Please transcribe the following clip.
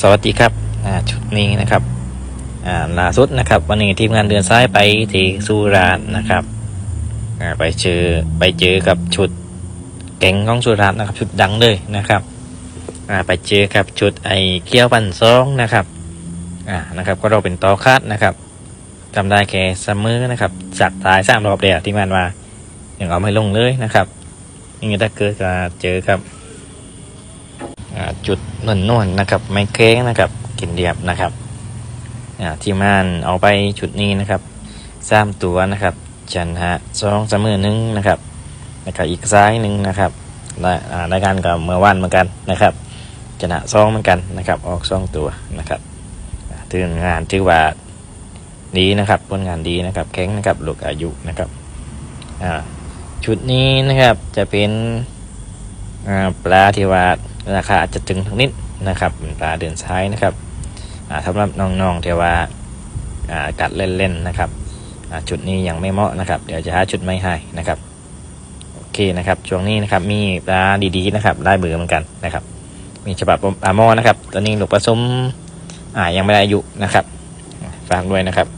สวัสดีครับชุดนี้นะครับล่าสุดนะครับ วันนี้ทีมงานเดือนซ้ายไปที่สุราษฎร์นะครับไปเจอไปเจอกับชุดเก่งของสุราษฎร์นะครับ ชุดดังเลยนะครับไปเจอกับชุดไอ้เกี้ยวปันซองนะครับอ่านะครับ ก็เราเป็นต่อคาดนะครับจำได้แค่เสมอนะครับจัดตายสามรอบเดียวที่มันมายังเอาไม่ลงเลยนะครับนี่ถ้าเกิดจะเจอกับ จุดนวลนวลนะครับ ไม่เค้งนะครับกินเดียบนะครับที่มงานเอาไปชุดนี้นะครับสามตัวนะครับจันฮะสองเสมือหนึ่งนะครับแล้วก็อีกซ้ายหนึ่งนะครับและอ่ารายการกับเมื่อวานเหมือนกันนะครับชนะสองเหมือนกันนะครับ ออกสองตัวนะครับอ่าถืองานถือว่าดีนะครับผลงานดีนะครับ แข็งนะครับลูกอายุนะครับชุดนี้นะครับจะเป็น ปลาที่ว่าราคาอาจจะถึงนิดนะครับเป็นปลาเดินซ้ายนะครับสำหรับน้องๆที่ว่ากัดเล่นๆนะครับจุดนี้ยังไม่เหมาะนะครับ เดี๋ยวจะหาจุดไม่ให้นะครับโอเคนะครับช่วงนี้นะครับมีปลาดีๆนะครับได้เบื่อเหมือนกันนะครับ มีฉบับปลาหม้อนะครับตัวนี้หลูกผสมอ่ายังไม่ได้อายุนะครับฝากด้วยนะครับ